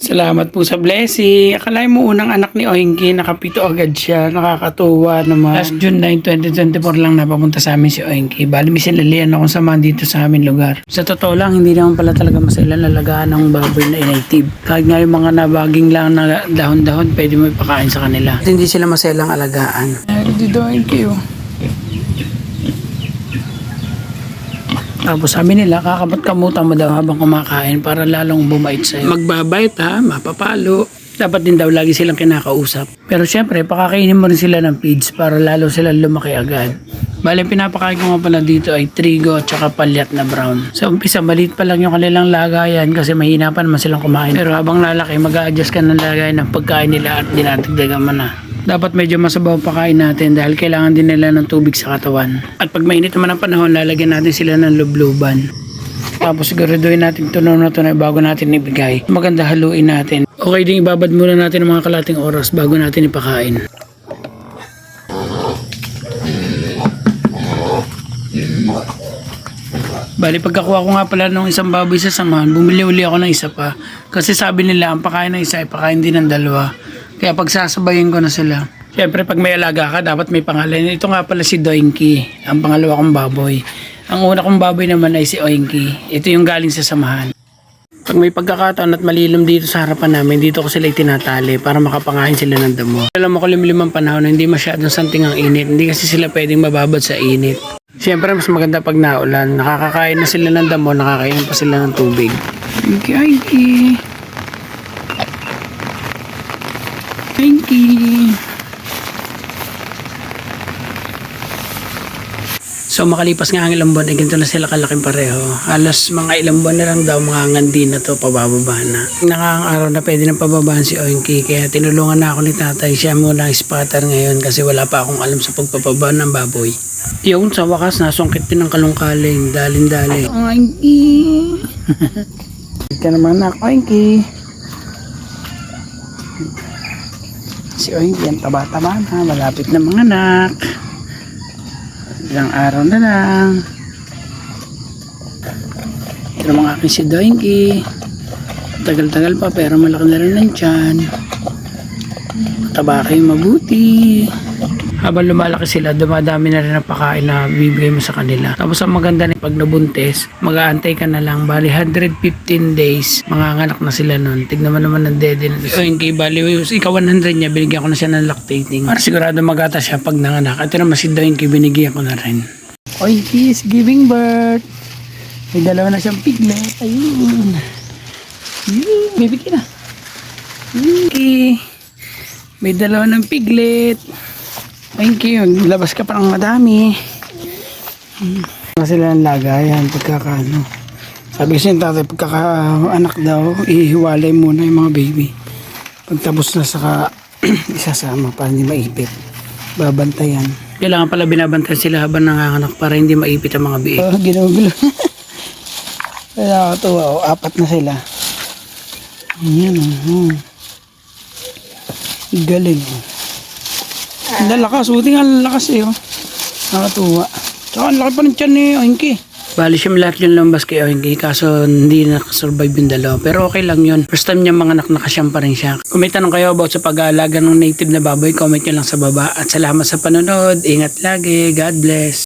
Salamat po sa blessing. Akalain mo unang anak ni Oinky, nakapito agad siya. Nakakatuwa naman. Last June 9, 2024 lang napapunta sa amin si Oinky. Bali, may sinalihan ako samahan dito sa amin lugar. Sa totoo lang, hindi naman pala talaga masila nalagaan ng baboy na native. Kahit nga yung mga nabaging lang na dahon-dahon, pwede mo ipakain sa kanila. At hindi sila maselang alagaan. Ay, dito Oinky oh. Tapos sabi nila, kakapot-kamutan mo daw habang kumakain para lalong bumait sa'yo. Magbabait ha, mapapalo. Dapat din daw lagi silang kinakausap. Pero syempre, pakakainin mo rin sila ng feeds para lalo silang lumaki agad. Bale, pinapakain ko nga pala dito ay trigo at saka palyat na brown. Sa umpisa, maliit pa lang yung kanilang lagayan kasi mahina pa naman silang kumain. Pero habang lalaki, mag adjust ka ng lagayan ng pagkain nila at dinatagdagan mo na. Dapat medyo masabaw ang pakain natin dahil kailangan din nila ng tubig sa katawan. At pag mainit naman ang panahon, lalagyan natin sila ng lubluban. Tapos siguraduhin natin tunaw na tunay bago natin ibigay. Maganda haluin natin. Okay din ibabad muna natin ng mga kalating oras bago natin ipakain. Bali, pagkakuha ko nga pala ng isang baboy sa samahan, bumili uli ako ng isa pa. Kasi sabi nila, ang pakain ng isa ay pakain din ng dalawa. Kaya pagsasabayin ko na sila. Siyempre, pag may alaga ka, dapat may pangalan. Ito nga pala si Doinky, ang pangalawa kong baboy. Ang una kong baboy naman ay si Oinky. Ito yung galing sa samahan. Pag may pagkakataon at malilom dito sa harapan namin, dito ko sila itinatali para makapangain sila ng damo. Alam mo ko limlimang panahon na hindi masyadong santing ang init. Hindi kasi sila pwedeng mababad sa init. Siyempre, mas maganda pag naulan. Nakakakain na sila ng damo, nakakain pa sila ng tubig. Thank you, You. So makalipas nga ang ilang buwan, ay ganito na sila kalaking pareho. Halos mga ilang buwan na lang daw mga ngandi na to, pabababa na. Nakakang araw na pwede nang pababahan si Oinky, kaya tinulungan na ako ni tatay. Siya muna ang spotter ngayon kasi wala pa akong alam sa pagpapaba ng baboy. Yun, sa wakas, nasungkit din ng kalungkaling, dalin-dalin. Oinky! ka naman na, Oinky! Si Oinky, ang taba-taba na, malapit na mga anak. Ilang araw na lang. Ito naman akin si Doinky. Tagal-tagal pa pero malaki na rin ng tiyan. Mataba kayo mabuti. Habang lumalaki sila, dumadami na rin ang pakain na bibigay mo sa kanila. Tapos ang maganda na pag nabuntis, mag-aantay ka na lang. Bali, 115 days, manganganak na sila nun. Tignan mo naman ng dede. O yung kay Bali, ikaw 100 niya, binigyan ko na siya ng lactating. Para sigurado magata siya pag nanganak. At naman si Doinky, binigyan ko na rin. Oinky is giving birth. May dalawa na siyang piglet. Ayun. Ayun, bibigyan na. Oinky. May dalawa ng piglet. Thank you. Labas ka pa ng madami. Hmm. sila ng lagayan pagkakaano. Sabi kasi yung tatay, pagkakaanak daw, ihiwalay muna yung mga baby. Pagtapos na saka isasama para hindi maipit. Babantayan. Kailangan pala binabantayan sila habang nanganganak para hindi maipit ang mga biik. Oh, ginugulo. Kaya nakakatuwa, oh, apat na sila. Ayan, oh. Galing, oh. Ang lalakas, buti nga ang lakas eh. Oh. Nakatuwa. Tsaka ang laki pa ng tiyan ni Oinky. Bali siya lahat yung lambas kay Oinky kaso hindi nakasurvive yung dalawa. Pero okay lang yun. First time niya mga anak nakasyam pa rin siya. Kung may tanong kayo about sa pag-aalaga ng native na baboy, comment nyo lang sa baba. At salamat sa panonood. Ingat lagi. God bless.